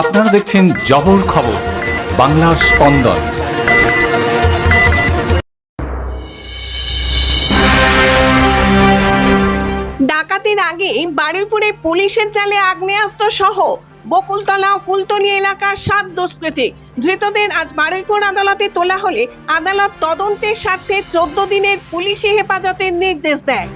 আপনারা দেখছেন জবর খবর, বাংলার স্পন্দন। ডাকাতির আগে বারুইপুরে পুলিশের জালে আগ্নেয়াস্ত্র সহ বকুলতলা ও কুলতলি এলাকার সাত দুষ্কৃতী। ধৃতদের আজ বারুইপুর আদালতে তোলা হলে আদালত তদন্তের স্বার্থে চোদ্দ দিনের পুলিশি হেফাজতের নির্দেশ দেয়।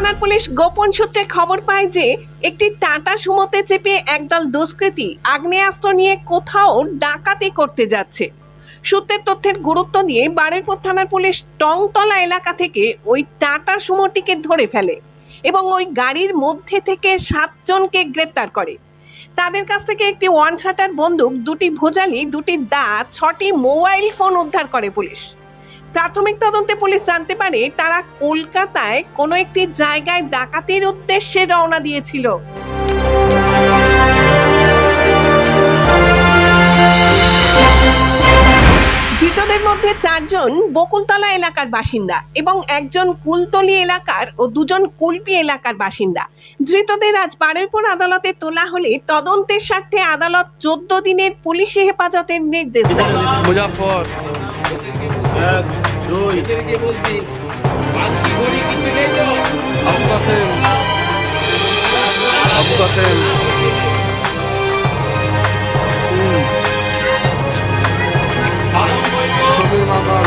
থানার পুলিশ গোপন সূত্রে খবর পায় যে একটি টাটা সুমোতে চেপে একদল দুষ্কৃতী আগ্নেয়াস্ত্র নিয়ে কোথাও ডাকাতি করতে যাচ্ছে। সূত্রের তথ্যের গুরুত্ব দিয়ে বারুইপুর থানার পুলিশ টংতলা এলাকা থেকে ওই টাটা সুমোটিকে ধরে ফেলে এবং ওই গাড়ির মধ্যে থেকে সাতজনকে গ্রেপ্তার করে। তাদের কাছ থেকে একটি ওয়ান শাটার বন্দুক, দুটি ভোজালি, দুটি দা ছটি মোবাইল ফোন উদ্ধার করে পুলিশ। প্রাথমিক তদন্তে পুলিশ জানতে পারে তারা কলকাতায় কোনো একটি জায়গায় ডাকাতির উদ্দেশ্যে রওনা দিয়েছিল। ধৃতদের মধ্যে চারজন বকুলতলা এলাকার বাসিন্দা এবং একজন কুলতলি এলাকার ও দুজন কুলপি এলাকার বাসিন্দা। ধৃতদের আজ বারুইপুর আদালতে তোলা হলে তদন্তের স্বার্থে আদালত চোদ্দ দিনের পুলিশি হেফাজতের নির্দেশ দেয় মুজাফর আবু কাসেম আবু কাসেম। সমীর মাকাল